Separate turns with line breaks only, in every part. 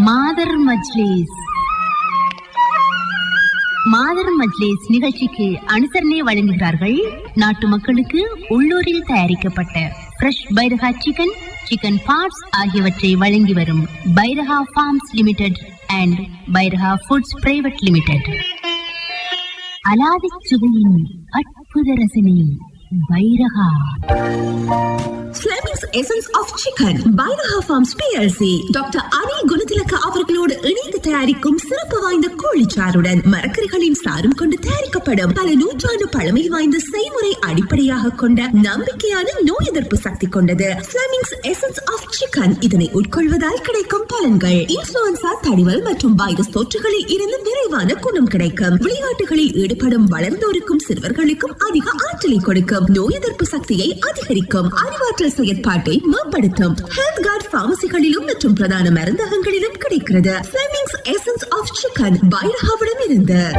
மாதர் மஜ்லிஸ். மாதர் மஜ்லிஸ் நிகழ்ச்சிக்கு அனுசரணை வழங்குகிறார்கள் நாட்டு மக்களுக்கு உள்ளூரில் தயாரிக்கப்பட்ட fresh Bairaha chicken chicken parts ஆகியவற்றை வழங்கி வரும் Bairaha farms limited and Bairaha foods private limited அலாதி சுவையின் அற்புத ரசனை Bairaha
Fleming's Essence of Chicken Bairaha farms PLC doctor Anil Gunathilaka அவர்களோடு இணைந்து தயாரிக்கும் சிறப்பு வாய்ந்த கோழிச்சாறுடன் மரக்கறிகளின் சாரும் கொண்டு தயாரிக்கப்படும் பல நூற்றாண்டு பழமை வாய்ந்த செய்முறை அடிப்படையாக கொண்ட நம்பிக்கையான நோய் எதிர்ப்பு சக்தி கொண்டது. Fleming's எசன்ஸ் ஆஃப் சிக்கன் இதனை உட்கொள்வதால் கிடைக்கும் பலன்கள். இன்ஃபுளுன்சா தடிவல் மற்றும் வைரஸ் தொற்றுகளில் இருந்து விரைவான குணம் கிடைக்கும். விளையாட்டுகளில் ஈடுபடும் வளர்ந்தோருக்கும் சிறுவர்களுக்கும் அதிக ஆற்றலை கொடுக்கும். நோய் எதிர்ப்பு சக்தியை அதிகரிக்கும். அறிவாற்றல் செயற்பாட்டை மேம்படுத்தும். ஹெல்த் கார்டு பார்மசிகளிலும் மற்றும் பிரதான மருந்தகங்களிலும் கிடைக்கிறது. எசன்ஸ் ஆஃப் சிக்கன் பைரஹாவிடம் இருந்து.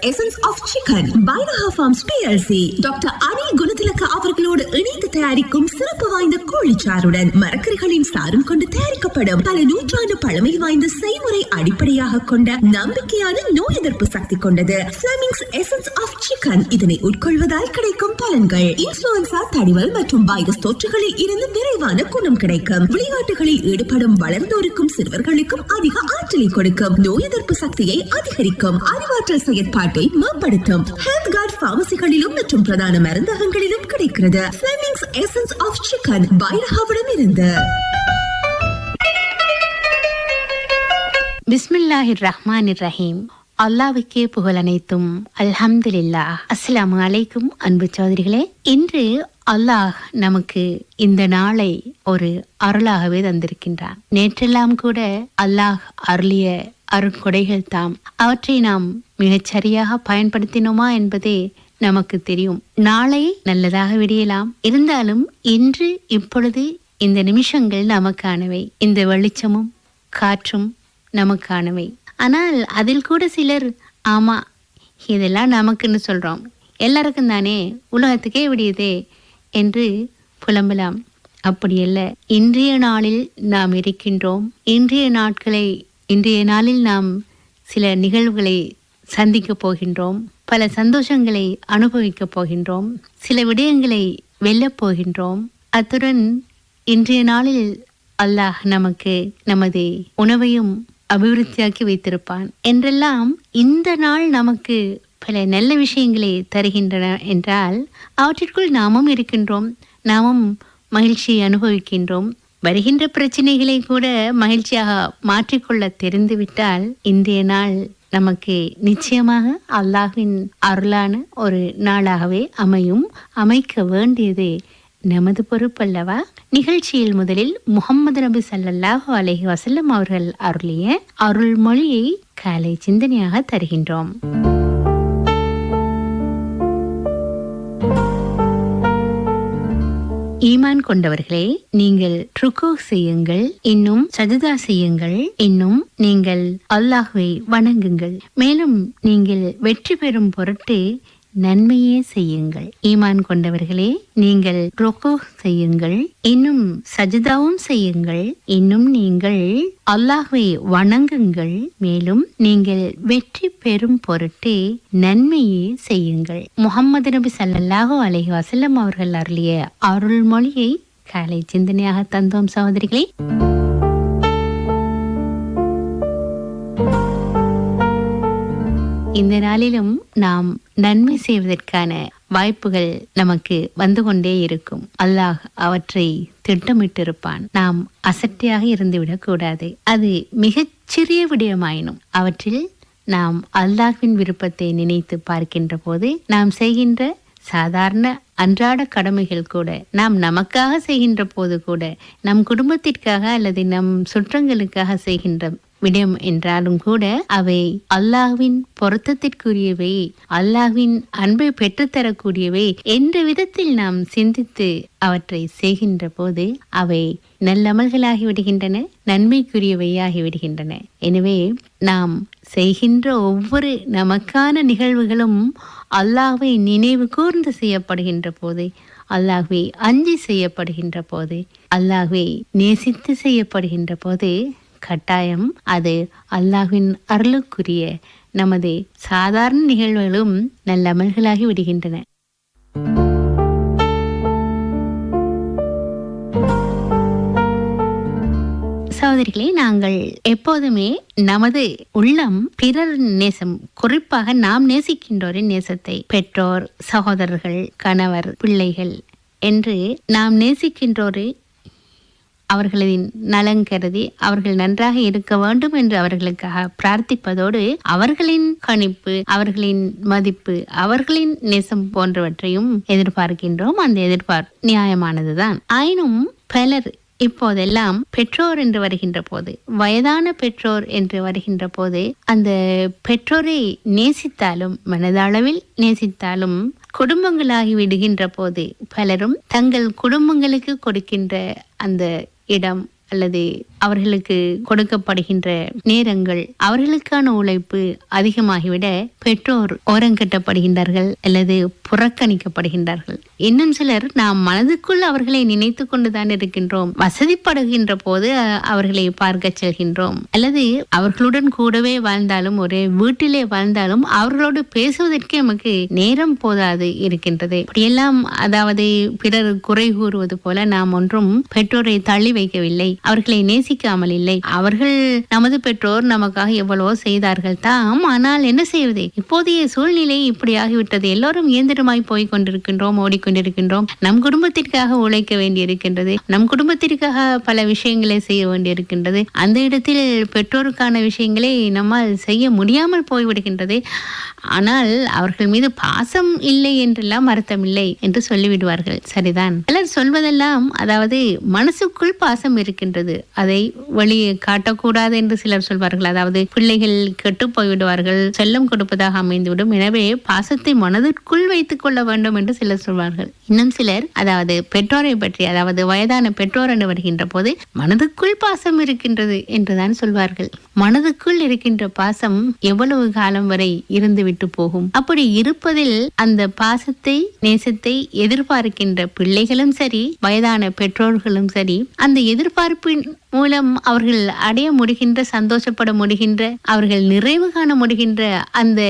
Essence of chicken Bairaha farms PLC doctor Anil Gunathilaka அவர்களோடு இணைந்து தயாரிக்கும் சிறப்பு வாய்ந்த கோழிச்சாருடன் மரக்கறிகளின் சாரும் கொண்டு தயாரிக்கப்படும் பல நூற்றாண்டு பழமை வாய்ந்த செய்முறை அடிப்படையாக கொண்ட நம்பிக்கையான நோய் எதிர்ப்பு சக்தி கொண்டது. ஃபிளமிங்ஸ் எசன்ஸ் ஆஃப் சிக்கன் இதனை உட்கொள்வதால் கிடைக்கும் பலன்கள். இன்ஃபுளுன்சா தடிவல் மற்றும் வைரஸ் தொற்றுகளில் இருந்து விரைவான குணம் கிடைக்கும். விளையாட்டுகளில் ஈடுபடும் வளர்ந்தோருக்கும் சிறுவர்களுக்கும் அதிக ஆற்றலை கொடுக்கும். நோய் எதிர்ப்பு சக்தியை அதிகரிக்கும். அறிவாற்றல் செயற்பாடு செயல்பாட்டை மேம்படுத்தும். ஹெல்த் கார்டு பார்மசிகளிலும் மற்றும் பிரதான மருந்தகங்களிலும் கிடைக்கிறது. ஃபிளமிங்ஸ் எசன்ஸ் ஆஃப் சிக்கன் பைரஹாவிடம் இருந்து.
பிஸ்மில்லாஹிர் ரஹ்மானிர் ரஹீம். அல்லாவுக்கே புகழ் அனைத்தும். அல்ஹம்துலில்லா அஸ்ஸலாமு அலைக்கும் அன்பு சோதரிகளே இன்று அல்லாஹ் நமக்கு இந்த நாளை ஒரு அருளாகவே தந்திருக்கின்றான். நேற்றெல்லாம் கூட அல்லாஹ் அருளிய அருட்கொடைகள் தாம். அவற்றை நாம் மிகச்சரியாக பயன்படுத்தினோமா என்பதே நமக்கு தெரியும். நாளை நல்லதாக விடியலாம். இருந்தாலும் இன்று இப்பொழுது இந்த நிமிஷங்கள் நமக்கானவை. இந்த வெளிச்சமும் காற்றும் நமக்கானவை. ஆனால் அதில் கூட சிலர் ஆமா இதெல்லாம் நமக்குன்னு சொல்றோம். எல்லாருக்கும் தானே உலகத்துக்கே விடியதே என்று புலம்பலாம். அப்படியல்ல இன்றைய நாளில் நாம் இருக்கின்றோம். இன்றைய நாட்களை இன்றைய நாளில் நாம் சில நிகழ்வுகளை சந்திக்க போகின்றோம். பல சந்தோஷங்களை அனுபவிக்கப் போகின்றோம். சில விடயங்களை வெல்லப் போகின்றோம். அத்துடன் இன்றைய நாளில் அல்லாஹ் நமக்கு நமது உணவையும் அபிவிருத்தியாக்கி வைத்திருப்பான். என்றெல்லாம் இந்த நாள் நமக்கு பல நல்ல விஷயங்களை தருகின்றன என்றால் அவற்றிற்குள் நாமும் இருக்கின்றோம் நாமும் மகிழ்ச்சியை அனுபவிக்கின்றோம். வருகின்ற பிரச்சனைகளை கூட மகிழ்ச்சியாக மாற்றிக்கொள்ள தெரிந்துவிட்டால் இன்றைய நாள் நமக்கு நிச்சயமாக அல்லாஹின் அருளான ஒரு நாளாகவே அமையும் அமைக்க வேண்டியது நமது பொறுப்பல்லவா? நிகழ்ச்சியில் முதலில் முகமது நபி ஸல்லல்லாஹு அலஹி வசல்லம் அவர்கள் அருளிய அருள்மொழியை காலை சிந்தனையாக தருகின்றோம். ஈமான் கொண்டவர்களே நீங்கள் ருக்கு செய்யுங்கள் இன்னும் சஜிதா செய்யுங்கள் இன்னும் நீங்கள் அல்லாஹுவை வணங்குங்கள். மேலும் நீங்கள் வெற்றி பெறும் பொருட்டு நன்மையே செய்யுங்கள். ஈமான் கொண்டவர்களே நீங்கள் ருக்கு செய்யுங்கள். இன்னும் சஜிதாவும் செய்யுங்கள். இன்னும் நீங்கள் அல்லாஹை வணங்குங்கள். மேலும் நீங்கள் வெற்றி பெறும் பொருட்டு நன்மையே செய்யுங்கள். முகமது நபி சல்லாஹூ அலஹி வசல்லம் அவர்கள் அருளிய அருள்மொழியை காலை சிந்தனையாக தந்தோம் சகோதரிகளே. இந்த நாளிலும் நாம் நன்மை செய்வதற்கான வாய்ப்புகள் நமக்கு வந்து கொண்டே இருக்கும். அல்லாஹ் அவற்றை திட்டமிட்டிருப்பான். நாம் அசட்டையாக இருந்துவிடக் கூடாது அது மிகச்சிறிய விடயமாயினும் அவற்றில் நாம் அல்லாஹ்வின் விருப்பத்தை நினைத்து பார்க்கின்ற போது நாம் செய்கின்ற சாதாரண அன்றாட கடமைகள் கூட நாம் நமக்காக செய்கின்ற போது கூட நம் குடும்பத்திற்காக அல்லது நம் சுற்றங்களுக்காக செய்கின்ற விடயம் என்றாலும் கூட அவை அல்லாஹ்வின் பொருத்தத்திற்குரியவை அல்லாஹ்வின் அன்பை பெற்றுத்தரக்கூடியவை என்ற விதத்தில் நாம் சிந்தித்து அவற்றை செய்கின்ற போது அவை நல்லமல்களாகி விடுகின்றன நன்மைக்குரியவையாகி விடுகின்றன. எனவே நாம் செய்கின்ற ஒவ்வொரு நமக்கான நிகழ்வுகளும் அல்லாஹ்வை நினைவு கூர்ந்து செய்யப்படுகின்ற போது அல்லாஹ்வை அஞ்சி செய்யப்படுகின்ற போது அல்லாஹ்வை நேசித்து செய்யப்படுகின்ற போது கட்டாயம் அது அல்லாஹின் அருளுக்குரிய நமது சாதாரண நிகழ்வுகளும் நல்ல அமல்களாகி விடுகின்றன. சகோதரிகளே நாங்கள் எப்போதுமே நமது உள்ளம் பிறர் நேசம் குறிப்பாக நாம் நேசிக்கின்றோரின் நேசத்தை பெற்றோர் சகோதரர்கள் கணவர் பிள்ளைகள் என்று நாம் நேசிக்கின்றோரை அவர்களின் நலன் கருதி அவர்கள் நன்றாக இருக்க வேண்டும் என்று அவர்களுக்காக பிரார்த்திப்பதோடு அவர்களின் கணிப்பு அவர்களின் மதிப்பு அவர்களின் நேசம் போன்றவற்றையும் எதிர்பார்க்கின்றோம். அந்த எதிர்பார்ப்பு நியாயமானதுதான். ஆயினும் பலர் இப்போதெல்லாம் பெற்றோர் என்று வருகின்ற போது வயதான பெற்றோர் என்று வருகின்ற போது அந்த பெற்றோரை நேசித்தாலும் மனதளவில் நேசித்தாலும் குடும்பங்களாகி விடுகின்ற போது பலரும் தங்கள் குடும்பங்களுக்கு கொடுக்கின்ற அந்த இடம் அல்லது அவர்களுக்கு கொடுக்கப்படுகின்ற நேரங்கள் அவர்களுக்கான உழைப்பு அதிகமாகிவிட பெற்றோர் ஓரங்கட்டப்படுகின்றார்கள் அல்லது புறக்கணிக்கப்படுகின்றார்கள். இன்னும் சிலர் நாம் மனதுக்குள் அவர்களை நினைத்து கொண்டுதான் இருக்கின்றோம். வசதிப்படுகின்ற போது அவர்களை பார்க்க செல்கின்றோம். அல்லது அவர்களுடன் கூடவே வாழ்ந்தாலும் ஒரே வீட்டிலே வாழ்ந்தாலும் அவர்களோடு பேசுவதற்கு நமக்கு நேரம் போதாது இருக்கின்றது. இப்படியெல்லாம் அதாவது பிறர் குறை கூறுவது போல நாம் ஒன்றும் பெற்றோரை தள்ளி வைக்கவில்லை. அவர்களை நேசிக்காமல் இல்லை. அவர்கள் நமது பெற்றோர் நமக்காக எவ்வளவோ செய்தார்கள் தாம் ஆனால் என்ன செய்வது? இப்போதைய சூழ்நிலை இப்படி ஆகிவிட்டது எல்லோரும் இயந்திரமாய் போய் கொண்டிருக்கின்றோம் ஓடிக்கொண்டிருக்கின்றோம். நம் குடும்பத்திற்காக உழைக்க வேண்டியிருக்கின்றது. நம் குடும்பத்திற்காக பல விஷயங்களை செய்ய வேண்டியிருக்கின்றது. அந்த இடத்தில் பெற்றோருக்கான விஷயங்களை நம்மால் செய்ய முடியாமல் போய்விடுகின்றது. ஆனால் அவர்கள் மீது பாசம் இல்லை என்றெல்லாம் அர்த்தம் இல்லை என்று சொல்லிவிடுவார்கள். சரிதான். சிலர் சொல்வதெல்லாம் அதாவது மனசுக்குள் பாசம் இருக்கின்றது. அதை வெளியே காட்டக்கூடாது என்று சிலர் சொல்வார்கள். அதாவது பிள்ளைகள் கெட்டு போய்விடுவார்கள் செல்லம் கொடுப்பதாக அமைந்துவிடும். எனவே பாசத்தை மனதிற்குள் வைத்துக் கொள்ள வேண்டும் என்று சிலர் சொல்வார்கள். இன்னும் சிலர் அதாவது பெற்றோரை பற்றி அதாவது வயதான பெற்றோர் என்று வருகின்ற போது மனதுக்குள் பாசம் இருக்கின்றது என்றுதான் சொல்வார்கள். மனதுக்குள் இருக்கின்ற பாசம் எவ்வளவு காலம் வரை இருந்து விட்டு போகும்? அப்படி இருப்பதில் அந்த பாசத்தை நேசத்தை எதிர்பார்க்கின்ற பிள்ளைகளும் சரி வயதான பெற்றோர்களும் சரி அந்த எதிர்பார்ப்பின் மூலம் அவர்கள் அடைய முடிகின்ற சந்தோஷப்பட முடிகின்ற அவர்கள் நிறைவு காண முடிகின்ற அந்த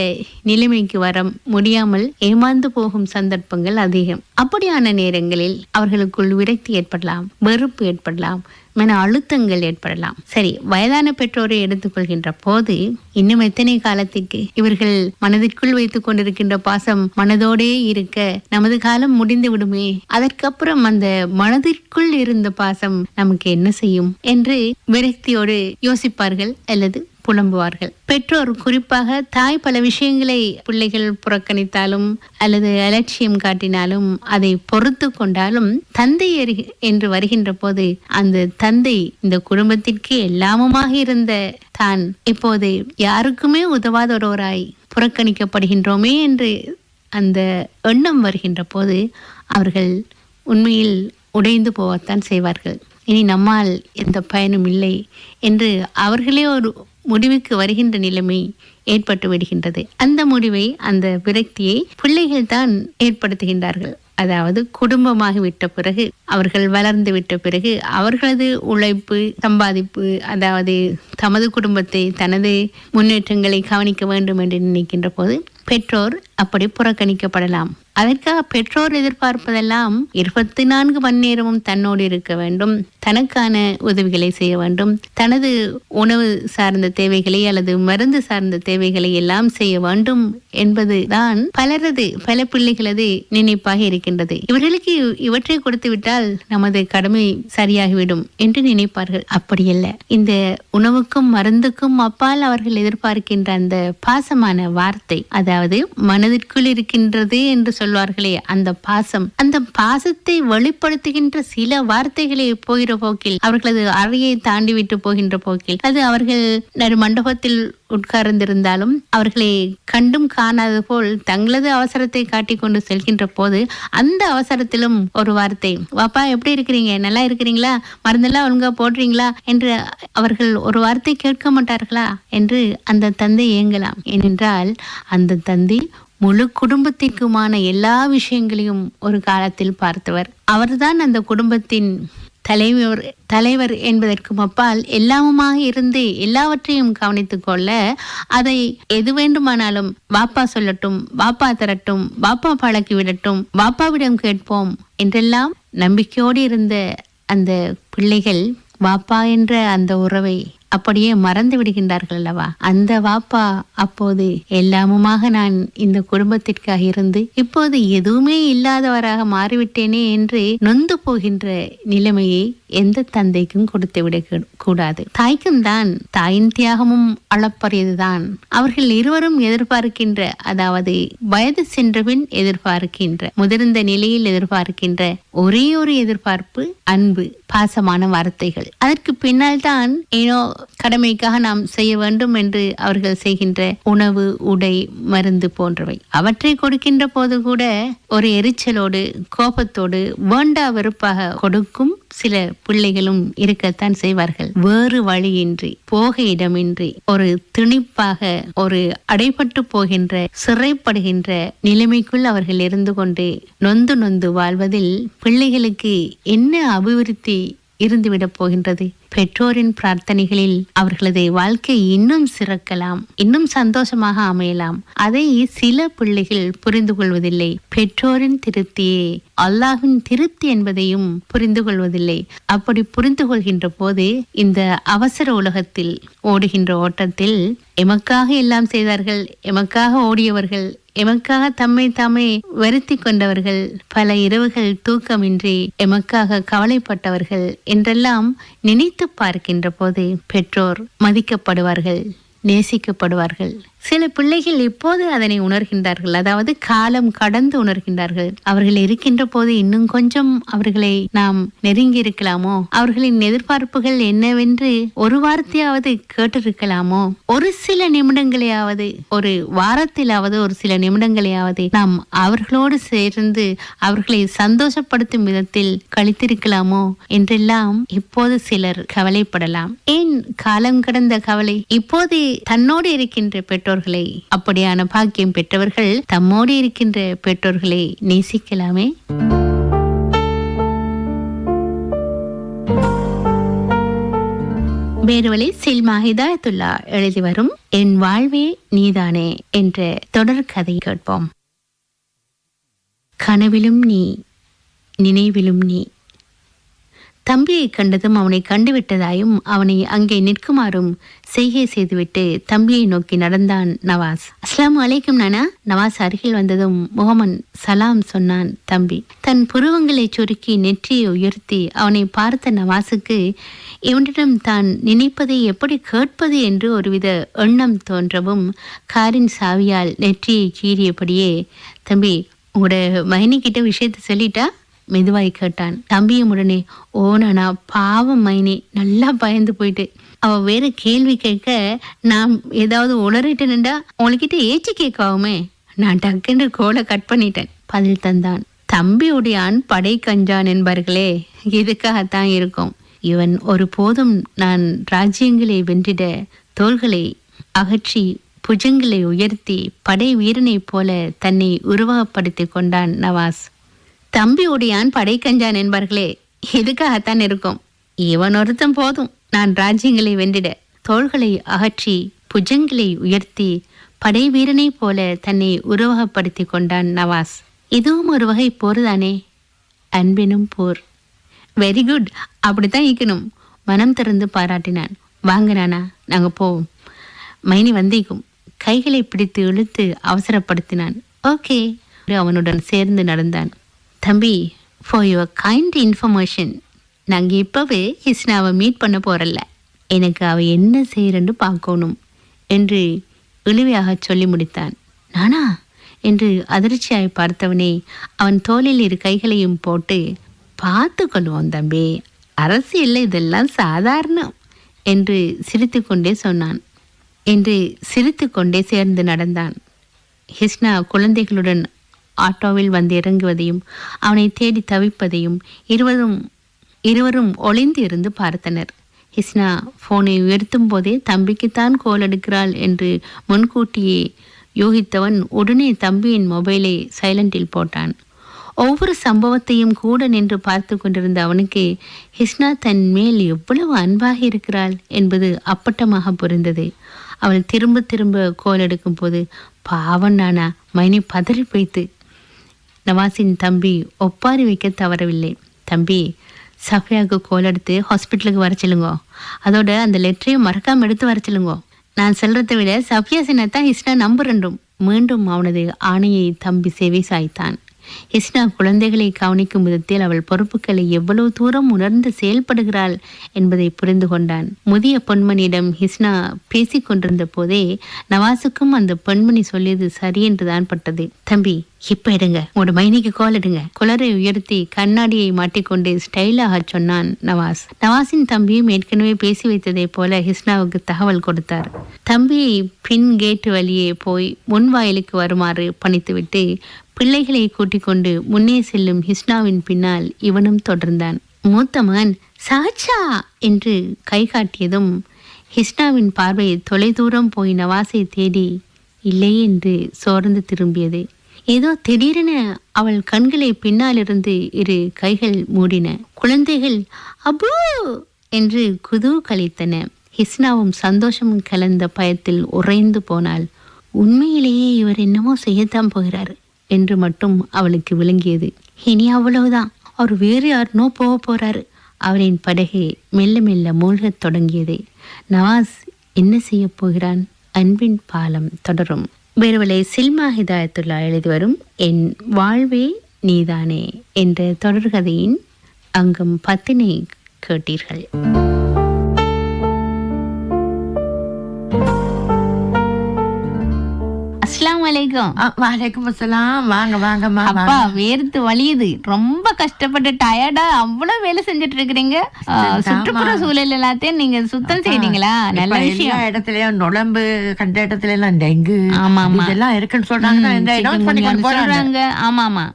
நிலைமைக்கு வர முடியாமல் ஏமாந்து போகும் சந்தர்ப்பங்கள் அதிகம். அப்படியான நேரங்களில் அவர்களுக்குள் விரக்தி ஏற்படலாம் வெறுப்பு ஏற்படலாம். மன அழுத்தங்கள் ஏற்படலாம். சரி வயதான பெற்றோரை எடுத்துக்கொள்கின்ற போது இன்னும் எத்தனை காலத்திற்கு? இவர்கள் மனதிற்குள் வைத்துக் கொண்டிருக்கின்ற பாசம் மனதோடே இருக்க நமது காலம் முடிந்து விடுமே. அதற்கப்புறம் அந்த மனதிற்குள் இருந்த பாசம் நமக்கு என்ன செய்யும்? என்று விரக்தியோடு யோசிப்பார்கள் அல்லது புலம்புவார்கள். பெற்றோர் குறிப்பாக தாய் பல விஷயங்களை பிள்ளைகள் புறக்கணித்தாலும் அல்லது அலட்சியம் காட்டினாலும் அதை பொறுத்து கொண்டாலும் தந்தை என்று வருகின்ற போது அந்த தந்தை இந்த குடும்பத்திற்கு எல்லாமுமாக இருந்த தான் இப்போது யாருக்குமே உதவாத ஒருவராய் புறக்கணிக்கப்படுகின்றோமே என்று அந்த எண்ணம் வருகின்ற போது அவர்கள் உண்மையில் உடைந்து போகத்தான் செய்வார்கள். இனி நம்மால் எந்த பயனும் இல்லை என்று அவர்களே ஒரு முடிவுக்கு வருகின்ற நிலைமை ஏற்பட்டு விடுகின்றது. அந்த முடிவை அந்த விரக்தியை பிள்ளைகள் தான் ஏற்படுத்துகின்றார்கள். அதாவது குடும்பமாகி விட்ட பிறகு அவர்கள் வளர்ந்து விட்ட பிறகு அவர்களது உழைப்பு சம்பாதிப்பு அதாவது தமது குடும்பத்தை தனது முன்னேற்றங்களை கவனிக்க வேண்டும் என்று நினைக்கின்ற போது பெற்றோர் அப்படி புறக்கணிக்கப்படலாம். அதற்காக பெற்றோர் எதிர்பார்ப்பதெல்லாம் இருபத்தி நான்கு மணி நேரமும் தன்னோடு இருக்க வேண்டும். தனக்கான உதவிகளை செய்ய வேண்டும். தனது உணவு சார்ந்த தேவைகளை அல்லது மருந்து சார்ந்த தேவைகளை எல்லாம் செய்ய வேண்டும் என்பதுதான் பலரது பல பிள்ளைகளது நினைப்பாக இருக்கின்றது. இவர்களுக்கு இவற்றை கொடுத்து விட்டால் நமது கடமை சரியாகிவிடும் என்று நினைப்பார்கள். அப்படியல்ல. இந்த உணவுக்கும் மருந்துக்கும் அப்பால் அவர்கள் எதிர்பார்க்கின்ற அந்த பாசமான வார்த்தை அதாவது மன மனதிற்குள் இருக்கின்றது என்று சொல்வார்களே அந்த பாசம். அந்த பாசத்தை வெளிப்படுத்துகின்ற சில வார்த்தைகளை போகிற போக்கில் அவர்களது அறையை தாண்டி விட்டு போகின்ற போக்கில் அது அவர்கள் நடு மண்டபத்தில் உட்கார்ந்திருந்தாலும் அவர்களை கண்டும் காணாதது போல் தங்களது அவசரத்தை காட்டிக் கொண்டு செல்கின்ற போது அந்த அவசரத்திலும் ஒரு வார்த்தை வாப்பா எப்படி இருக்கிறீங்க? நல்லா இருக்கிறீங்களா? மருந்தெல்லாம் ஒழுங்கா போடுறீங்களா? என்று அவர்கள் ஒரு வார்த்தை கேட்க மாட்டார்களா என்று அந்த தந்தை இயங்கலாம் ஏனென்றால் அந்த தந்தை முழு குடும்பத்திற்குமான எல்லா விஷயங்களையும் ஒரு காலத்தில் பார்த்தவர். அவர்தான் அந்த குடும்பத்தின் தலைவர் தலைவர் என்பதற்கும் அப்பால் எல்லாமுமாக இருந்து எல்லாவற்றையும் கவனித்துக் கொள்ள அதை எது வேண்டுமானாலும் வாப்பா சொல்லட்டும் வாப்பா தரட்டும் வாப்பா பழக்கி விடட்டும் வாப்பாவிடம் கேட்போம் என்றெல்லாம் நம்பிக்கையோடு இருந்த அந்த பிள்ளைகள் வாப்பா என்ற அந்த உறவை அப்படியே மறந்து விடுகின்றார்கள் அல்லவா? அந்த வாப்பா அப்போது எல்லாமுமாக நான் இந்த குடும்பத்திற்காக இருந்து இப்போது எதுவுமே இல்லாதவராக மாறிவிட்டேனே என்று நொந்து போகின்ற நிலைமையை எந்த தந்தைக்கும் கொடுத்து விட கூடாது தாய்க்கும் தான் தாயின் தியாகமும் அளப்பரியதுதான் அவர்கள் இருவரும் எதிர்பார்க்கின்ற அதாவது வயது சென்றபின் எதிர்பார்க்கின்ற முதிர்ந்த நிலையில் எதிர்பார்க்கின்ற ஒரே ஒரு எதிர்பார்ப்பு அன்பு பாசமான வார்த்தைகள் அதற்கு பின்னால் தான் ஏனோ கடமைக்காக நாம் செய்ய வேண்டும் என்று அவர்கள் செய்கின்ற உணவு உடை மருந்து போன்றவை. அவற்றை கொடுக்கின்ற போது கூட ஒரு எரிச்சலோடு கோபத்தோடு வேண்டா வெறுப்பாக கொடுக்கும் சில பிள்ளைகளும் இருக்கத்தான் செய்வார்கள். வேறு வழியின்றி போக இடமின்றி ஒரு திணிப்பாக ஒரு அடைபட்டு போகின்ற சிறைப்படுகின்ற நிலைமைக்குள் அவர்கள் இருந்து கொண்டு நொந்து நொந்து வாழ்வதில் பிள்ளைகளுக்கு என்ன அபிவிருத்தி இருந்துவிடப் போகின்றது? பெற்றோரின் பிரார்த்தனைகளில் அவர்களது வாழ்க்கை இன்னும் சிறக்கலாம் இன்னும் சந்தோஷமாக அமையலாம். அதை சில பிள்ளைகள் புரிந்து கொள்வதில்லை. பெற்றோரின் திருப்தியே அல்லாஹின் திருப்தி என்பதையும் புரிந்து கொள்வதில்லை. அப்படி புரிந்து கொள்கின்ற போது இந்த அவசர உலகத்தில் ஓடுகின்ற ஓட்டத்தில் எமக்காக எல்லாம் செய்தார்கள் எமக்காக ஓடியவர்கள் எமக்காக தம்மை தாமே வருத்தி கொண்டவர்கள் பல இரவுகள் தூக்கமின்றி எமக்காக கவலைப்பட்டவர்கள் என்றெல்லாம் நினைத்து பார்க்கின்ற போது பெற்றோர் மதிக்கப்படுவார்கள் நேசிக்கப்படுவார்கள். சில பிள்ளைகள் இப்போது அதனை உணர்கின்றார்கள். அதாவது காலம் கடந்து உணர்கின்றார்கள். அவர்கள் இருக்கின்ற போது இன்னும் கொஞ்சம் அவர்களை நாம் நெருங்கி இருக்கலாமோ? அவர்களின் எதிர்பார்ப்புகள் என்னவென்று ஒரு வார்த்தையாவது கேட்டிருக்கலாமோ? ஒரு சில நிமிடங்களையாவது ஒரு வாரத்திலாவது ஒரு சில நிமிடங்களையாவது நாம் அவர்களோடு சேர்ந்து அவர்களை சந்தோஷப்படுத்தும் விதத்தில் கழித்திருக்கலாமோ? என்றெல்லாம் இப்போது சிலர் கவலைப்படலாம். ஏன் காலம் கடந்த கவலை? இப்போது தன்னோடு இருக்கின்ற பெற்றோர் பெற்றோர்களை அப்படியான பாக்கியம் பெற்றவர்கள் தம்மோடு இருக்கின்ற பெற்றோர்களை நேசிக்கலாமே. வேறுவழி சில்மா ஹிதாயத்துல்லா எழுதி வரும் என் வாழ்வே நீதானே என்ற தொடர் கதை கேட்போம். கனவிலும் நீ நினைவிலும் நீ தம்பியை கண்டதும் அவனை கண்டுவிட்டதாயும் அவனை அங்கே நிற்குமாறும் செய்கை செய்துவிட்டு தம்பியை நோக்கி நடந்தான் நவாஸ். அஸ்லாம் அலைக்கும் நானா? நவாஸ் அருகில் வந்ததும் முகமன் சலாம் சொன்னான் தம்பி. தன் புருவங்களை சுருக்கி நெற்றியை உயர்த்தி அவனை பார்த்த நவாஸுக்கு இவனிடம் தான் நினைப்பதை எப்படி கேட்பது? என்று ஒருவித எண்ணம் தோன்றவும் காரின் சாவியால் நெற்றியை கீறியபடியே தம்பி உங்களோட மைனி விஷயத்தை விஷயத்த சொல்லிட்டா? மெதுவாய் கேட்டான். தம்பியும் உடனே ஓ நானா பாவம் மைனி நல்லா பயந்து போயிட்டு. அவ வேற கேள்வி கேட்க நான் ஏதாவது உளறிட்டேன்டா உங்ககிட்ட ஏச்சி கேட்காவுமே. நான் டக்குன்னு கோலை கட் பண்ணிட்டேன். பதில் தந்தான். தம்பியுடைய உடையான் படை கஞ்சான் என்பார்களே இதுக்காகத்தான் இருக்கும். இவன் ஒரு போதும் நான் ராஜ்யங்களை வென்றிட தோள்களை அகற்றி புஜங்களை உயர்த்தி படை வீரனைப் போல தன்னை உருவகப்படுத்தி கொண்டான் நவாஸ். தம்பி உடையான் படைக்கஞ்சான் என்பார்களே இதுக்காகத்தான் இருக்கும்? இவன் ஒருத்தன் போதும். நான் ராஜ்யங்களை வென்றிட தோள்களை அகற்றி புஜங்களை உயர்த்தி படை வீரனைப் போல தன்னை உருவகப்படுத்திக் கொண்டான் நவாஸ். இதுவும் ஒரு வகை போர் தானே அன்பினும் போர். வெரி குட் அப்படித்தான் ஈக்கணும் மனம் திறந்து பாராட்டினான். வாங்க நானா நாங்கள் போவோம். மைனி வந்தீக்கும். கைகளை பிடித்து இழுத்து அவசரப்படுத்தினான். ஓகே அவனுடன் சேர்ந்து நடந்தான். தம்பி ஃபார் யுவர் கைண்ட் இன்ஃபர்மேஷன் நாங்கள் இப்போவே ஹிஸ்னாவை மீட் பண்ண போகிறல்ல எனக்கு அவ என்ன செய்கிறன்னு பார்க்கணும் என்று இழிவையாக சொல்லி முடித்தான். நானா? என்று அதிர்ச்சியாய் பார்த்தவனே அவன் தோளில் இரு கைகளையும் போட்டு பார்த்து கொள்வோம் தம்பி அரசியலில் இதெல்லாம் சாதாரணம் என்று சிரித்துக்கொண்டே சொன்னான். என்று சிரித்துக்கொண்டே சேர்ந்து நடந்தான். ஹிஸ்னா குழந்தைகளுடன் ஆட்டோவில் வந்து இறங்குவதையும் அவனை தேடி தவிப்பதையும் இருவரும் இருவரும் ஒளிந்து இருந்து பார்த்தனர். ஹிஸ்னா போனை உயர்த்தும் போதே தம்பிக்குத்தான் கோல் எடுக்கிறாள் என்று முன்கூட்டியே யோகித்தவன் உடனே தம்பியின் மொபைலை சைலண்டில் போட்டான். ஒவ்வொரு சம்பவத்தையும் கூட நின்று பார்த்து கொண்டிருந்த அவனுக்கு ஹிஸ்னா தன் மேல் எவ்வளவு அன்பாக இருக்கிறாள் என்பது அப்பட்டமாக புரிந்தது. அவள் திரும்ப திரும்ப கோல் எடுக்கும் போது பாவம் நானா மைனி பதறி போய்த்து நவாஸின் தம்பி ஒப்பாரி வைக்க தவறவில்லை. தம்பி சஃபியாவுக்கு கோல் எடுத்து ஹாஸ்பிட்டலுக்கு வர சொல்லுங்கோ. அதோட அந்த லெட்டரையும் மறக்காமல் எடுத்து வர சொல்லுங்கோ. நான் சொல்கிறத விட சஃபியா சின்னத்தான் இஸ்னா நம்புறண்டும் மீண்டும் அவனது ஆணையை தம்பி செவி சாய்த்தான். ஹிஸ்னா குழந்தைகளை கவனிக்கும் விதத்தில் அவள் பொறுப்புகளை எவ்வளவு தூரம் உணர்ந்து செயல்படுகிறாள் என்பதை புரிந்து கொண்டான். முதிய பொன்மணியிடம் ஹிஸ்னா பேசிக் கொண்டிருந்த போதே நவாஸுக்கும் அந்த பெண்மணி சொல்லியது சரி என்றுதான் பட்டது. தம்பி இப்ப எடுங்க. உங்களோட மைனிக்கு கோல் எடுங்க. குளரை உயர்த்தி கண்ணாடியை மாட்டிக்கொண்டு ஸ்டைலாக சொன்னான் நவாஸ். நவாஸின் தம்பியும் ஏற்கனவே பேசி வைத்ததை போல ஹிஸ்னாவுக்கு தகவல் கொடுத்தார். தம்பியை பின் கேட்டு வழியே போய் முன் வாயிலுக்கு வருமாறு பணித்துவிட்டு பிள்ளைகளை கூட்டிக் கொண்டு முன்னே செல்லும் ஹிஸ்னாவின் பின்னால் இவனும் தொடர்ந்தான். மூத்த மகன் சாச்சா! என்று கை காட்டியதும் ஹிஸ்னாவின் பார்வை தொலைதூரம் போய் நவாஸை தேடி இல்லை என்று சோர்ந்து திரும்பியது. ஏதோ திடீரென அவள் கண்களை பின்னாலிருந்து இரு கைகள் மூடின. குழந்தைகள் அபு! என்று குதூ கழித்தன ஹிஸ்னாவும் சந்தோஷமும் கலந்த பயத்தில் உறைந்து போனாள். உண்மையிலேயே இவர் என்னமோ செய்யத்தான் போகிறார். என்று மட்டும் அவளுக்கு விளங்கியது. இனி அவ்வளவுதான். அவர் வேறு யாருனோ போக போறாரு. அவரின் படகை மெல்ல மெல்ல மூழ்கத் தொடங்கியது. நவாஸ் என்ன செய்ய போகிறான்? அன்பின் பாலம் தொடரும். வேறுவலை சில்மா ஹிதாயத்துல்லா எழுதி வரும் என் வாழ்வே நீதானே என்ற தொடர்கதையின் அங்கம் பத்தினை கேட்டீர்கள். அலைக்கும்
வலைக்கும் அஸ்ஸலாம். வாங்க வாங்கம்மா
அப்பா வேர்த்து வலியுது. ரொம்ப கஷ்டப்பட்டு டயர்டா அவ்வளவு வேலை செஞ்சுட்டு இருக்கிறீங்க சுற்றுப்புற சூழல் எல்லாத்தையும் நீங்க சுத்தம் செய்றீங்களா? நல்ல விஷயம்.
இடத்துலயும் நுழம்பு கண்ட இடத்துல எல்லாம் டெங்கு
ஆமா, ஆமா.
இதெல்லாம் இருக்குன்னு சொல்றாங்க.
சொல்றாங்க. ஆமா ஆமா.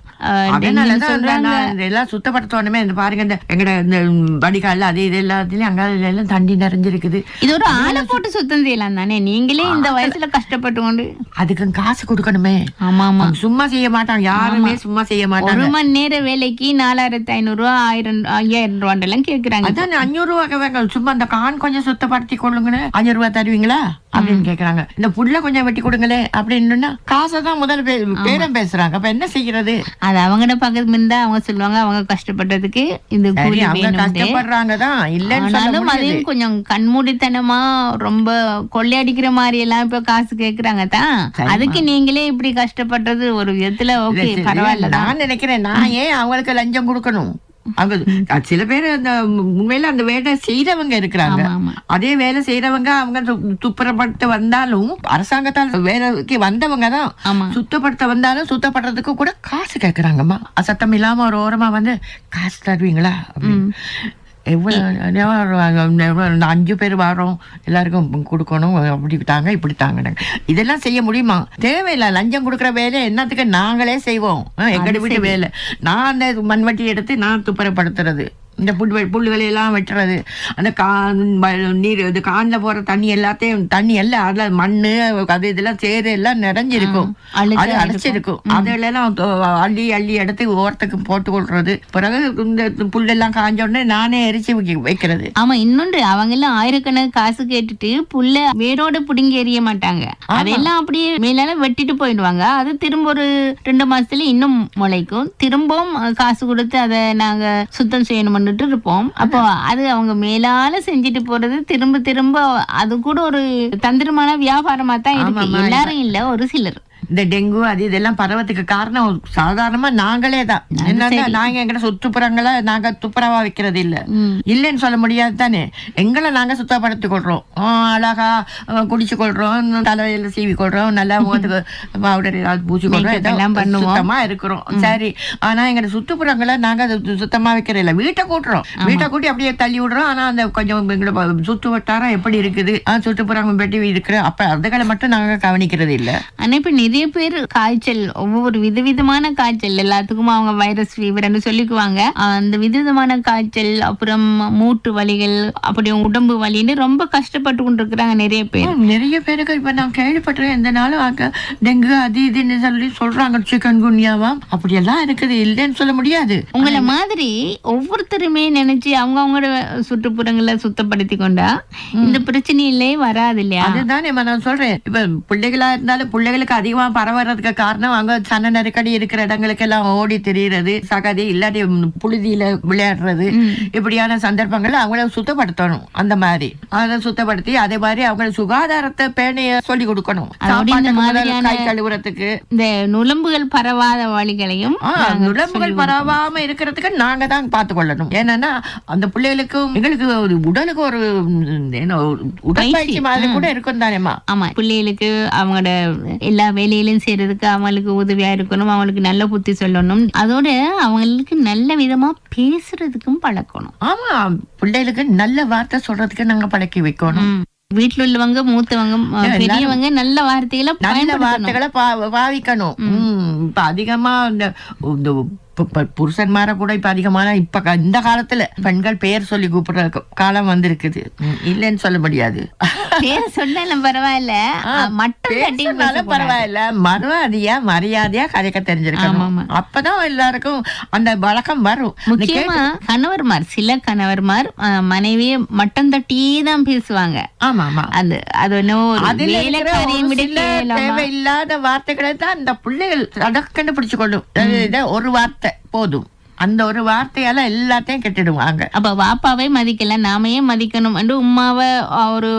இதெல்லாம் சுத்தப்படுத்தணுமே. இந்த பாருங்க இந்த எங்கட இந்த வடிகால் அது இது எல்லாத்துலயும் அங்க எல்லாம் தண்ணி நிறைஞ்சிருக்குது.
இது ஒரு ஆளை போட்டு சுத்தம் செய்யலாம் தானே நீங்களே இந்த வயசுல கஷ்டப்பட்டு கொண்டு
அதுக்கு காசு கொடுக்கணுமே.
ஆமா ஆமா.
அவங்க சும்மா செய்ய மாட்டாங்க. யாருமே சும்மா செய்ய
ஒரு
மாட்டாங்க
மணி நேர வேலைக்கு நாலாயிரத்தி ஐநூறு ரூபா ஆயிரம் ஐயாயிரம் ரூபாண்டெல்லாம் கேக்குறாங்க.
அதான் அஞ்சூறு வேங்க சும்மா இந்த கான் கொஞ்சம் சுத்தப்படுத்தி கொள்ளுங்கன்னு அஞ்சூறு ரூபாய் தருவீங்களா? அப்படின்னு கேக்குறாங்க. இந்த புல்ல கொஞ்சம் வெட்டி கொடுங்களே அப்படின்னு காசை தான் முதல்ல பேரம் பேசுறாங்க. அப்ப என்ன செய்யறது?
அது அவங்கட பக்கத்துல இருந்தா அவங்க சொல்லுவாங்க. அவங்க கஷ்டப்பட்டதுக்கு இந்த
அவங்க கஷ்டப்படுறாங்க தான் இல்லைன்னு சொல்ல
ஆனாலும்
முடியாது.
அதையும் கொஞ்சம் கண்மூடித்தனமா ரொம்ப கொள்ளையடிக்கிற மாதிரி எல்லாம் இப்ப காசு கேக்குறாங்க தான் அதுக்கு நீங்களே இப்படி கஷ்டப்பட்டது ஒரு விதத்துல ஓகே பரவாயில்ல
நான் நினைக்கிறேன் நான் ஏன் அவங்களுக்கு லஞ்சம் கொடுக்கணும்? அவங்க சில பேர் அந்த உண்மையில அந்த வேலை செய்யறவங்க இருக்கிறாங்க. அதே வேலை செய்யறவங்க அவங்க துப்புரப்படுத்த வந்தாலும் அரசாங்கத்தால் வேலைக்கு வந்தவங்க தான். சுத்தப்படுத்த வந்தாலும் சுத்தப்படுறதுக்கு கூட காசு கேக்குறாங்கம்மா. சத்தம் இல்லாம ஒரு ஓரமா வந்து காசு தருவீங்களா? எவ்வளவு எவ்வளவு அஞ்சு பேர் வரோம் எல்லாருக்கும் கொடுக்கணும். அப்படி தாங்க இப்படி தாங்க இதெல்லாம் செய்ய முடியுமா? தேவையில்லை. லஞ்சம் கொடுக்குற வேலை என்னத்துக்கு நாங்களே செய்வோம். எங்கட வீட்டு வேலை. நான் அந்த மண்வெட்டி எடுத்து நான் துப்புரப்படுத்துறது. இந்த புல் வெ- புல்லுகளை எல்லாம் வெட்டுறது. அந்த கா நீர் இது காணில் போற தண்ணி எல்லாத்தையும் தண்ணி எல்லாம் அதுல மண்ணு அது இதெல்லாம் சேறு எல்லாம் நிறைஞ்சிருக்கும். அது அடைச்சிருக்கும். அதெல்லாம் அள்ளி அள்ளி எடுத்து ஓரத்துக்கு போட்டு கொள்றது பிறகு இந்த புல்லெல்லாம் காஞ்ச உடனே நானே எரிச்சு வைக்க- வைக்கிறது.
ஆமா இன்னொன்று அவங்க எல்லாம் ஆயிரக்கணக்கு காசு கேட்டுட்டு புல்ல வேரோட புடுங்கி எறிய மாட்டாங்க. அதெல்லாம் அப்படியே மேலால வெட்டிட்டு போயிடுவாங்க. அது திரும்ப ஒரு ரெண்டு மாசத்துல இன்னும் முளைக்கும். திரும்பவும் காசு கொடுத்து அதை நாங்க சுத்தம் செய்யணும்னுட்டு இருப்போம் அப்போ அது அவங்க மேலால செஞ்சுட்டு போறது திரும்ப திரும்ப அது கூட ஒரு தந்திரமான வியாபாரமா தான் இருக்கு எல்லாரும் இல்ல ஒரு சிலர்.
இந்த டெங்கு அது இதெல்லாம் பரவத்துக்கு காரணம் சாதாரணமா நாங்களே தான். என்னன்னா நாங்க எங்கட சுற்றுப்புறங்களை நாங்க துப்புரவா வைக்கிறது இல்ல இல்லைன்னு சொல்ல முடியாது தானே. எங்களை நாங்க சுத்தப்படுத்திக் கொள்றோம் அழகா குடிச்சு கொள்றோம் தலையில சீவி கொள்றோம் நல்லா முகத்துக்கு பவுடர் ஏதாவது பூசி கொள்றோம்
பண்ணுவோம்.
சுத்தமா இருக்கிறோம். சரி. ஆனா எங்க சுற்றுப்புறங்களை நாங்க அது சு- சுத்தமா வைக்கிறது இல்ல வீட்டை கூட்டுறோம். வீட்டை கூட்டி அப்படியே தள்ளி விடுறோம். ஆனா அந்த கொஞ்சம் எங்களோட சுத்து வட்டாரம் எப்படி இருக்குது? சுற்றுப்புறம் பெட்டி இருக்கிற அப்ப அதுகளை மட்டும் நாங்க கவனிக்கிறது இல்ல
ஆனா இப்ப நிறைய பேர் காய்ச்சல் ஒவ்வொரு விதவிதமான காய்ச்சல். எல்லாத்துக்கும் அவங்க வைரஸ் ஃபீவர்னு சொல்லிக்குவாங்க. அந்த விதவிதமான காய்ச்சல் அப்புறம் மூட்டு வலிகள் அப்படி உடம்பு வலின்னு ரொம்ப கஷ்டப்பட்டு கொண்டு இருக்கிறாங்க நிறைய பேர்.
நிறைய பேருக்கு இப்ப நான் கேள்விப்பட்டிருக்கேன். எந்த நாளும் டெங்கு அது இதுன்னு சொல்லி சொல்றாங்க சிக்கன் குன்யாவாம் அப்படியெல்லாம் இருக்குது இல்லைன்னு சொல்ல முடியாது.
உங்களை மாதிரி ஒவ்வொருத்தருமே நினைச்சு அவங்க அவங்களோட சுற்றுப்புறங்களை சுத்தப்படுத்தி கொண்டா இந்த பிரச்சனையிலே வராது இல்லையா?
அதுதான் நான் சொல்றேன். இப்ப பிள்ளைகளா இருந்தாலும் பிள்ளைகளுக்கு அதிகமா பரவறதுக்கு காரணம் அங்க சன நெருக்கடி இருக்கிற இடங்களுக்கு எல்லாம் ஓடி திரியறது சகதி இல்லாட்டி புழுதியில விளையாடுறது இப்படியான சந்தர்ப்பங்கள் அவங்கள சுத்தப்படுத்தணும் அந்த மாதிரி. அதை சுத்தப்படுத்தி அதே மாதிரி அவங்கள சுகாதாரத்தை பேணைய சொல்லி கொடுக்கணும். கை கழுவுறதுக்கு.
இந்த நுளம்புகள் பரவாத வழிகளையும்
நுளம்புகள் பரவாம இருக்கிறதுக்கு நாங்க தான் பார்த்து கொள்ளணும். ஏன்னா அந்த பிள்ளைகளுக்கும் எங்களுக்கு ஒரு உடலுக்கு ஒரு உடற்பயிற்சி மாதிரி கூட இருக்கும் தானேம்மா.
ஆமா பிள்ளைகளுக்கு அவங்களோட எல்லா வேலையிலும் செய்யறதுக்கு அவங்களுக்கு உதவியா இருக்கணும் அவங்களுக்கு நல்ல புத்தி சொல்லணும். அதோட அவங்களுக்கு நல்ல விதமா பேசுறதுக்கும் பழக்கணும்.
ஆமா பிள்ளைகளுக்கு நல்ல வார்த்தை சொல்றதுக்கு நாங்க பழக்கி வைக்கணும்.
வீட்டுல உள்ளவங்க மூத்தவங்க பெரியவங்க நல்ல வார்த்தைகளை
நல்ல வார்த்தைகளை பாவிக்கணும். இப்ப அதிகமா இந்த புருஷன்மார கூட இப்ப அதிகமான இப்ப இந்த காலத்துல பெண்கள் பெயர் சொல்லி கூப்பிடுற காலம் வந்திருக்குது. இல்லைன்னு சொல்ல முடியாது.
பேர் சொன்னாலும் பரவாயில்ல. மட்டம்.
பரவாயில்ல. மரியாதையா மரியாதையா கதைக்க தெரிஞ்சிருக்கணும். அப்பதான் எல்லாருக்கும் அந்த வழக்கம் வரும்.
முக்கியமா கணவர்மார் சில கணவர்மார் மனைவியை மட்டம் தட்டியே தான் பேசுவாங்க.
ஆமா ஆமா
அது அது.
தேவையில்லாத வார்த்தைகளை தான் இந்த பிள்ளைகள் அடக்கண்டு பிடிச்சு கொள்ளும். அது இத ஒரு வார்த்தை. போதும் அந்த ஒரு வார்த்தையால எல்லாத்தையும் கெட்டிடுவாங்க.
அப்ப வாப்பாவை மதிக்கல நாம ஏன் மதிக்கணும் என்று உமாவை ஒரு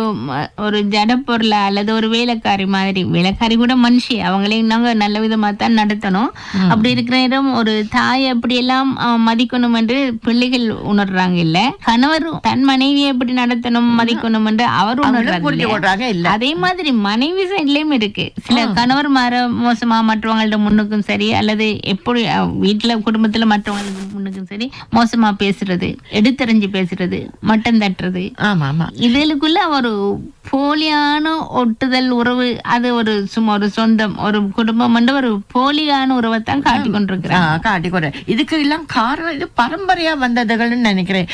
ஒரு ஜட பொருளை அல்லது ஒரு வேலைக்காரி மாதிரி வேலைக்காரி கூட மனுஷி அவங்களையும் நாங்க நல்ல விதமா தான் நடத்தணும். அப்படி இருக்கிற நேரம் ஒரு தாயை எப்படி எல்லாம் மதிக்கணும் என்று பிள்ளைகள் உணர்றாங்க இல்ல. கணவர் தன் மனைவியை எப்படி நடத்தணும் மதிக்கணும் என்று அவர் உணர்றாங்க அதே மாதிரி மனைவி சைட்லயும் இருக்கு. சில கணவர் மாற மோசமா மற்றவங்கள்ட்ட முன்னுக்கும் சரி அல்லது எப்படி வீட்டுல குடும்பத்துல முன்னுக்கும் சரி மோசமா பேசுறது எடுத்தறிஞ்சு பேசுறது மட்டம் தட்டுறது.
ஆமா ஆமா.
இதுகளுக்குள்ள ஒரு போலியான ஒட்டுதல் உறவு அது ஒரு சும்மா ஒரு சொந்தம் ஒரு குடும்பம் வந்து ஒரு போலியான உறவைத்தான் காட்டி கொண்டிருக்கிறாங்க
காட்டிக்கொடு இதுக்கு எல்லாம் காரணம் இது பரம்பரையா வந்ததுகள்னு நினைக்கிறேன்.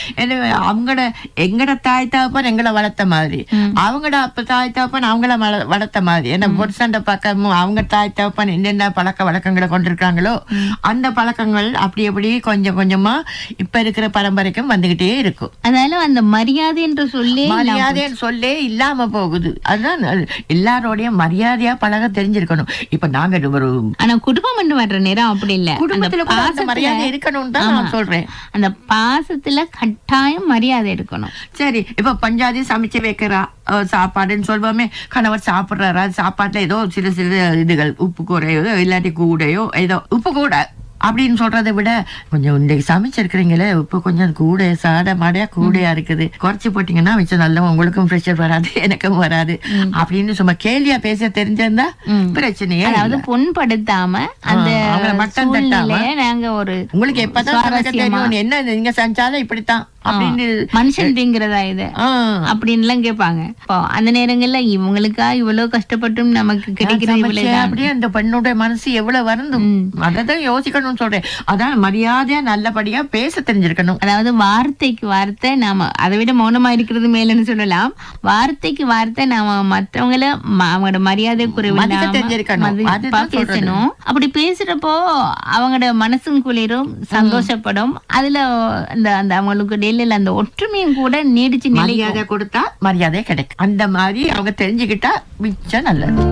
அவங்களோட எங்கட தாய் தாப்பன் எங்களை வளர்த்த மாதிரி. அவங்களோட அப்ப தாய் தாப்பன் அவங்கள வள- வளர்த்த மாதிரி. ஏன்னா புருஷண்ட பக்கமும் அவங்க தாய் தாப்பன் என்னென்ன பழக்க வழக்கங்களை கொண்டிருக்காங்களோ அந்த பழக்கங்கள் அப்படி அப்படி கொஞ்சம் கொஞ்சமா இப்ப இருக்கிற பரம்பரைக்கும் வந்துகிட்டே இருக்கும்.
அதனால அந்த மரியாதை என்று சொல்லி
மரியாதைன்னு சொல்லே இல்லாம போகுது. அதுதான் அது. எல்லாரோடையும் மரியாதையா பழக தெரிஞ்சிருக்கணும். இப்ப நாங்க ஒரு
ஆனா குடும்பம் என்று வர்ற நேரம் அப்படி இல்ல.
குடும்பத்துல மரியாதை இருக்கணும்னு தான் நான் சொல்றேன்.
அந்த பாசத்துல கட்டாயம் மரியாதை இருக்கணும்
சரி இப்ப பஞ்சாதி சமைச்சு வைக்கிறா சாப்பாடுன்னு சொல்வோமே. கணவர் சாப்பிடுறாரா? சாப்பாட்டுல ஏதோ சில சில இதுகள் உப்பு குறையோ இல்லாட்டி கூடையோ ஏதோ உப்பு கூட. அப்படின்னு சொல்றதை விட கொஞ்சம் இன்னைக்கு சமைச்சிருக்கிறீங்களே உப்பு கொஞ்சம் கூட சாட மாடையா கூடையா இருக்குது குறைச்சு போட்டீங்கன்னா மிச்சம் நல்ல உங்களுக்கும் ப்ரெஷர் வராது எனக்கும் வராது அப்படின்னு சும்மா கேலியா பேச தெரிஞ்சிருந்தா பிரச்சனையே.
அதாவது புண்படுத்தாம அந்த
மட்டம் தட்டாம.
நாங்க ஒரு
உங்களுக்கு எப்பதான் என்ன நீங்க செஞ்சாலும் இப்படித்தான் அப்படின்னு
மனுஷன் திங்கிறதா இது? எல்லாம் கேட்பாங்க. அந்த நேரங்கள்ல இவங்களுக்கா இவ்வளவு கஷ்டப்பட்டும் நமக்கு கிடைக்கிற
சமைச்சேன்
இவ்வளவுதான்
அப்படியே அந்த பெண்ணுடைய மனசு எவ்வளவு வருந்தும். யோசிக்கணும்னு சொல்றேன். அதான் மரியாதையா நல்லபடியா பேச தெரிஞ்சிருக்கணும்.
அதாவது வார்த்தைக்கு வார்த்தை நாம அதை விட மௌனமா இருக்கிறது மேலன்னு சொல்லலாம். வார்த்தைக்கு வார்த்தை நாம மத்தவங்கள ம- அவங்களோட மரியாதை குறைவு. பேசணும். அப்படி பேசுறப்போ அவங்களோட மனசும் குளிரும் சந்தோஷப்படும். அதுல அந்த அந்த அவங்களுக்கு இடையில அந்த ஒற்றுமையும் கூட நீடிச்சு
மரியாதை கொடுத்தா மரியாதை கிடைக்கும். அந்த மாதிரி அவங்க தெரிஞ்சுக்கிட்டா மிச்சம் நல்லது.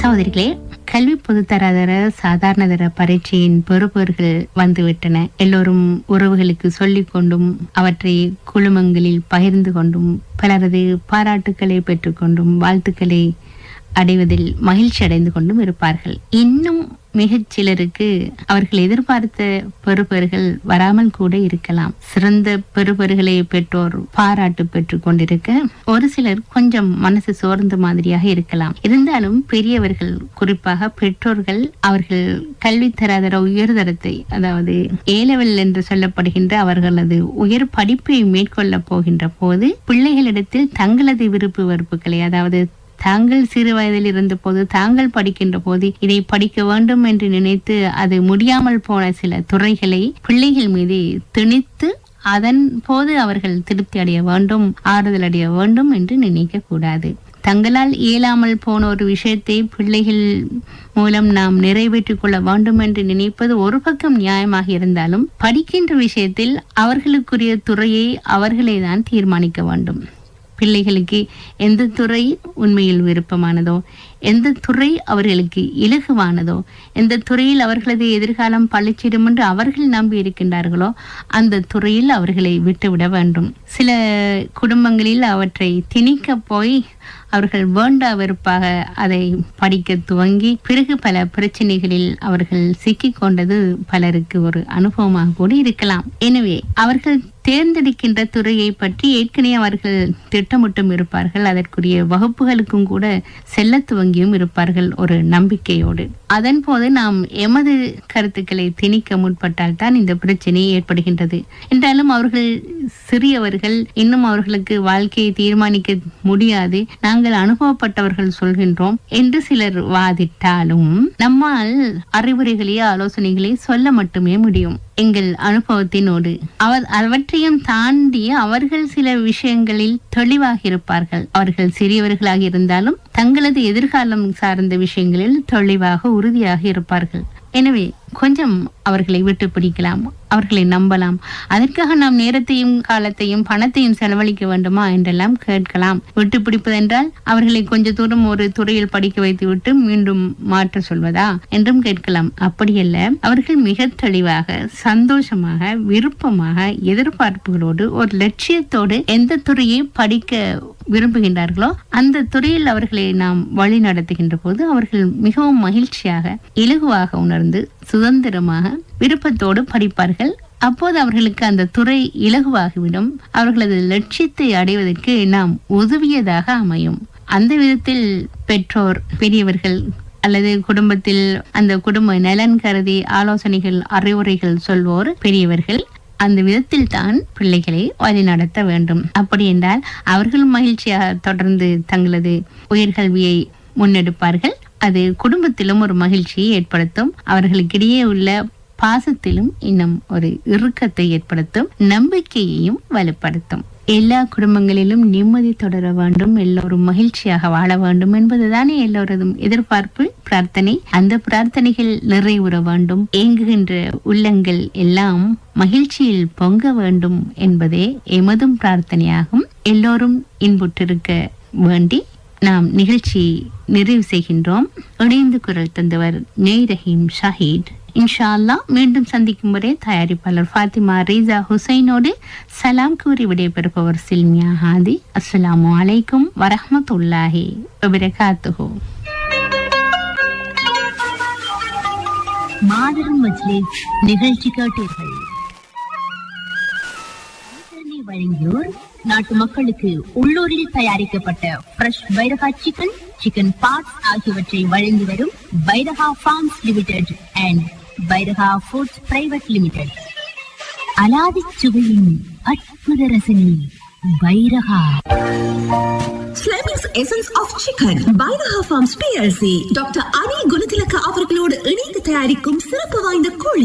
சகோதரிகளே
கல்வி பொதுத்தராதர சாதாரண தர பரீட்சையின் பெறுபவர்கள் வந்துவிட்டன. எல்லோரும் உறவுகளுக்கு சொல்லிக் கொண்டும் அவற்றை குழுமங்களில் பகிர்ந்து கொண்டும் பலரது பாராட்டுக்களை பெற்றுக்கொண்டும் வாழ்த்துக்களை அடைவதில் மகிழ்ச்சி அடைந்து கொண்டும் இருப்பார்கள். இன்னும் மிகச் சிலருக்கு அவர்கள் எதிர்பார்த்த பெறுபர்கள் வராமல் கூட இருக்கலாம். சிறந்த பெறுபர்களை பெற்றோர் பாராட்டு பெற்றுக் கொண்டிருக்க ஒரு சிலர் கொஞ்சம் மனசு சோர்ந்த மாதிரியாக இருக்கலாம். இருந்தாலும் பெரியவர்கள் குறிப்பாக பெற்றோர்கள் அவர்கள் கல்வி தராதர உயர்தரத்தை அதாவது ஏலவெல் என்று சொல்லப்படுகின்ற அவர்களது உயர் படிப்பை மேற்கொள்ள போகின்ற போது பிள்ளைகளிடத்தில் தங்களது விருப்பு வெறுப்புகளை அதாவது தாங்கள் சிறு வயதில் இருந்த போது தாங்கள் படிக்கின்ற போது இதை படிக்க வேண்டும் என்று நினைத்து அது முடியாமல் போன சில துறைகளை பிள்ளைகள் மீது திணித்து அதன் போது அவர்கள் திருப்தி அடைய வேண்டும் ஆறுதல் அடைய வேண்டும் என்று நினைக்க கூடாது. தங்களால் இயலாமல் போன ஒரு விஷயத்தை பிள்ளைகள் மூலம் நாம் நிறைவேற்றிக் கொள்ள வேண்டும் என்று நினைப்பது ஒரு பக்கம் நியாயமாக இருந்தாலும் படிக்கின்ற விஷயத்தில் அவர்களுக்குரிய துறையை அவர்களே தான் தீர்மானிக்க வேண்டும். பிள்ளைகளுக்கு எந்த துறை உண்மையில் விருப்பமானதோ எந்த துறை அவர்களுக்கு இலகுவானதோ எந்த துறையில் அவர்களது எதிர்காலம் பழிச்சிடும் என்று அவர்கள் நம்பி இருக்கின்றார்களோ அந்த துறையில் அவர்களை விட்டுவிட வேண்டும். சில குடும்பங்களில் அவற்றை திணிக்க போய் அவர்கள் வேண்டா வெறுப்பாக அதை படிக்க துவங்கி பிறகு பல பிரச்சனைகளில் அவர்கள் சிக்கிக் கொண்டது பலருக்கு ஒரு அனுபவமாக கூட இருக்கலாம். எனவே அவர்கள் தேர்ந்தெடுக்கின்ற துறையை பற்றி ஏற்கனவே அவர்கள் திட்டமிட்டும் இருப்பார்கள். அதற்குரிய வகுப்புகளுக்கும் கூட செல்ல துவங்கியும் இருப்பார்கள் ஒரு நம்பிக்கையோடு. அதன் போது நாம் எமது கருத்துக்களை திணிக்க முற்பட்டால் தான் இந்த பிரச்சனை ஏற்படுகின்றது. என்றாலும் அவர்கள் சிறியவர்கள் இன்னும் அவர்களுக்கு வாழ்க்கையை தீர்மானிக்க முடியாது. நாங்கள் அனுபவப்பட்டவர்கள் சொல்கின்றோம் என்று சிலர் வாதிட்டாலும் நம்மால் அறிவுரைகளையே ஆலோசனைகளை சொல்ல மட்டுமே முடியும். எங்கள் அனுபவத்தினோடு. அவர் அவற்றையும் தாண்டி அவர்கள் சில விஷயங்களில் தெளிவாக இருப்பார்கள். அவர்கள் சிறியவர்களாக இருந்தாலும் தங்களது எதிர்காலம் சார்ந்த விஷயங்களில் தெளிவாக உறுதியாக இருப்பார்கள். எனவே கொஞ்சம் அவர்களை விட்டு பிடிக்கலாம் அவர்களை நம்பலாம். அதற்காக நாம் நேரத்தையும் காலத்தையும் பணத்தையும் செலவழிக்க வேண்டுமா என்றெல்லாம் கேட்கலாம். விட்டு பிடிப்பதென்றால் அவர்களை கொஞ்ச தூரம் ஒரு துறையில் படிக்க வைத்துவிட்டு மீண்டும் மாற்ற சொல்வதா என்றும் கேட்கலாம். அப்படியல்ல அவர்கள் மிக தெளிவாக சந்தோஷமாக விருப்பமாக எதிர்பார்ப்புகளோடு ஒரு லட்சியத்தோடு எந்த துறையை படிக்க விரும்புகின்றார்களோ அந்த துறையில் அவர்களை நாம் வழி நடத்துகின்ற போது அவர்கள் மிகவும் மகிழ்ச்சியாக இலகுவாக உணர்ந்து சுதந்திரமாக விருப்பத்தோடு படிப்பார்கள். அப்போது அவர்களுக்கு அந்த துறை இலகுவாகிவிடும். அவர்களது லட்சியத்தை அடைவதற்கு நாம் உதவியதாக அமையும். அந்த விதத்தில் பெற்றோர் பெரியவர்கள் அல்லது குடும்பத்தில் அந்த குடும்ப நலன் கருதி ஆலோசனைகள் அறிவுரைகள் சொல்வோர் பெரியவர்கள் அந்த விதத்தில் தான் பிள்ளைகளை வழிநடத்த வேண்டும். அப்படி என்றால் அவர்கள் மகிழ்ச்சியாக தொடர்ந்து தங்களது உயர்கல்வியை முன்னெடுப்பார்கள். அது குடும்பத்திலும் ஒரு மகிழ்ச்சியை ஏற்படுத்தும். அவர்களுக்கிடையே உள்ள பாசத்திலும் இன்னும் ஒரு இறுக்கத்தை ஏற்படுத்தும். நம்பிக்கையையும் வலுப்படுத்தும். எல்லா குடும்பங்களிலும் நிம்மதி தொடர வேண்டும். எல்லோரும் மகிழ்ச்சியாக வாழ வேண்டும் என்பதுதானே எல்லோரதும் எதிர்பார்ப்பு பிரார்த்தனை. அந்த பிரார்த்தனைகள் நிறைவுற வேண்டும். ஏங்குகின்ற உள்ளங்கள் எல்லாம் மகிழ்ச்சியில் பொங்க வேண்டும் என்பதே எமதும் பிரார்த்தனையாகும். எல்லோரும் இன்புற்றிருக்க வேண்டி நாம் நிகழ்ச்சி நிறைவு செய்கின்றோம். இணைந்து குரல் தந்தவர் நெய் ரஹீம் ஷஹீத். இன்ஷா அல்லாஹ் மீண்டும் சந்திக்கும் வரை தயாரிப்பாளர் ஃபாத்திமா ரீசா ஹுசைனோடு சலாம் கூறி விடைபெறுபவர் சில்மியா ஹாதி. அஸ்லாம் அலைக்கும் வரஹமத்துல்லாஹி வபரகாத்துஹு.
மாதரும் மஜ்லிஸ் நிகழ்ச்சி கேட்டீர்கள். வழங்கியோர் நாட்டு மக்களுக்கு உள்ளூரில் தயாரிக்கப்பட்ட fresh Bairaha chicken chicken parts ஆகியவற்றை வழங்கி வரும் Bairaha farms limited and Bairaha foods private limited அலாதி சுவையின் அற்புத ரசனி Bairaha
Fleming's Essence of Chicken Bairaha farms PLC doctor Anil Gunathilaka அவர்களோடு இணைந்து தயாரிக்கும் சிறப்பு வாய்ந்த கோழி